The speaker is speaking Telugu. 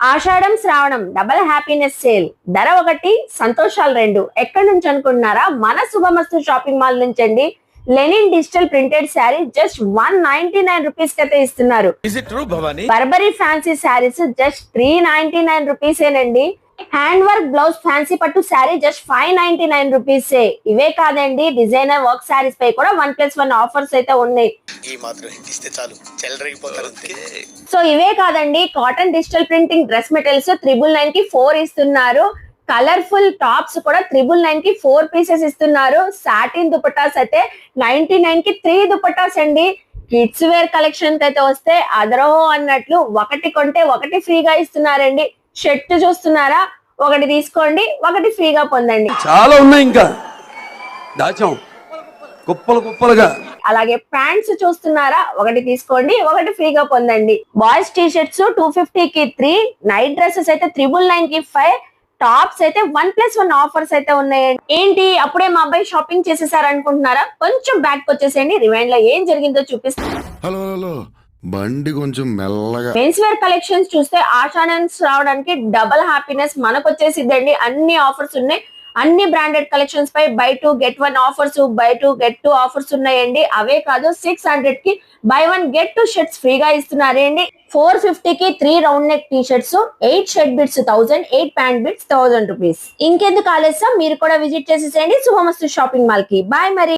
ఆషాఢం శ్రావణం డబల్ హ్యాపీనెస్ సేల్ ధర ఒకటి సంతోషాలు రెండు. ఎక్కడి నుంచి అనుకుంటున్నారా? మన శుభమస్తు షాపింగ్ మాల్ నుంచి అండి. Linen digital printed sari just one ninety nine రూపీస్కి అయితే ఇస్తున్నారు. Burberry fancy saris just three ninety nine rupees ఏనండి హ్యాండ్ వర్క్ బ్లౌజ్ ఫ్యాన్సీ పట్టు sari just five ninety nine rupees ఇవే కాదండి డిజైనర్ వర్క్ శారీస్ పై కూడా వన్ ప్లస్ వన్ ఆఫర్స్ అయితే ఉన్నాయి. సో ఇవే కాదండి cotton digital printing dress materials triple నైన్కి ఫోర్ ఇస్తున్నారు. కలర్ఫుల్ టాప్స్ కూడా త్రిబుల్ నైన్కి ఫోర్ పీసెస్ ఇస్తున్నారు. సాటిన్ దుపటాస్ అయితే నైన్టీ నైన్కి త్రీ దుపటాస్ అండి. కిడ్స్ వేర్ కలెక్షన్ అయితే వస్తే అదరహో అన్నట్లు ఒకటి కొంటే ఒకటి ఫ్రీగా ఇస్తున్నారండి. షర్ట్ చూస్తున్నారా? ఒకటి తీసుకోండి ఒకటి ఫ్రీగా పొందండి. చాలా ఉన్నాయి ఇంకా. దాచాం. కుప్పలు కుప్పలుగా. అలాగే ప్యాంట్స్ చూస్తున్నారా? ఒకటి తీసుకోండి ఒకటి ఫ్రీగా పొందండి. Boys T shirts two fifty కి త్రీ నైట్ డ్రెస్సెస్ అయితే త్రిబుల్ నైన్కి ఫైవ్ టాప్స్ అయితే వన్ ప్లస్ వన్ ఆఫర్స్ అయితే ఉన్నాయండి. ఏంటి? అప్పుడే మా అబ్బాయి షాపింగ్ చేసేసారు అనుకుంటున్నారా కొంచెం బ్యాక్ వచ్చేసేయండి రివైండ్లో ఏం జరిగిందో చూపిస్తాను హలో హలో. బండి కొంచెం మెల్లగా మెన్స్ వేర్ కలెక్షన్స్ చూస్తే ఆషానన్స్ రావడానికి డబల్ హ్యాపీనెస్ మనకు వచ్చేసిద్దండి అన్ని ఆఫర్స్ ఉన్నాయి. అన్ని బ్రాండెడ్ కలెక్షన్స్ పై buy two get one offers buy two get two offers ఉన్నాయండి. అవే కాదు సిక్స్ హండ్రెడ్కి buy one get two shirts ఫ్రీగా ఇస్తున్నారండి ఫోర్ ఫిఫ్టీ కి three round neck T shirts eight shirt bits thousand eight pant bits thousand rupees ఇంకెందుకు ఆలస్యం? మీరు కూడా విజిట్ చేసేసేయండి. శుభమస్తు షాపింగ్ మాల్కి. బాయ్ మరి.